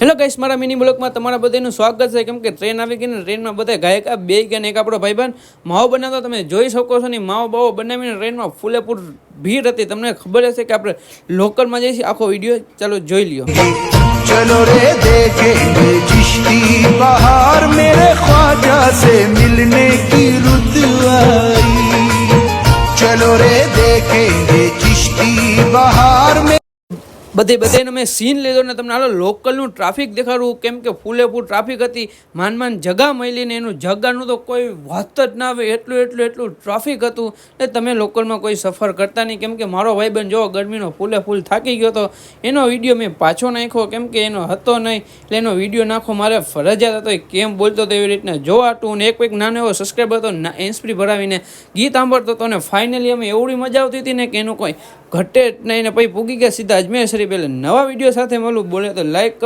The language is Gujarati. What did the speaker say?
હેલો ગાઈસ મારા મિની બ્લોકમાં તમારા બધાનું સ્વાગત છે. કેમ કે ટ્રેન આવી ગઈ ને ટ્રેનમાં બધા ગાયકા બે ગયા એક આપણો ભાઈબંધ. માવો બનાવતો તમે જોઈ શકો છો ને, માવો બાવો બનાવીને ટ્રેનમાં ફૂલેફૂલ ભીડ હતી. તમને ખબર હશે કે આપણે લોકલમાં જઈશું આખો વીડિયો ચાલો જોઈ લ્યો. ચલો રે દેખે ચિશ્તી બહાર, મેરે ખ્વાજા સે મિલને કી રુત ચલો રે દેખેંગે ચિશ્તી બહાર મેરે બધે બધાનો મેં સીન લીધો ને તમને હાલો લોકલનું ટ્રાફિક દેખાડવું, કેમ કે ફૂલ ટ્રાફિક હતી, માન માન જગા મળીને એનું જગાનું તો કોઈ વાત જ ના આવે, એટલું એટલું એટલું ટ્રાફિક હતું. ને તમે લોકલમાં કોઈ સફર કરતા નહીં, કેમ કે મારો ભાઈબંધ જો ગરમીનો ફૂલે ફૂલ થાકી ગયો હતો. એનો વીડિયો મેં પાછો નાખ્યો, કેમ કે એનો હતો નહીં, એટલે એનો વીડિયો નાખો, મારે ફરજિયાત હતો એ કેમ બોલતો હતો એવી રીતના જોવાતું ને એક એક નાનો એવો સબસ્ક્રાઈબર હતો એન્સપ્રી ભરાવીને ગીત સાંભળતો હતો ને ફાઇનલી અમે એવડી મજા આવતી હતી ને કે એનું કોઈ ઘટે જ નહીં ને પછી પૂગી ગયા સીધા અજમેર શરીફ પહેલાં નવા વીડિયો સાથે મળું. બોલે તો લાઈક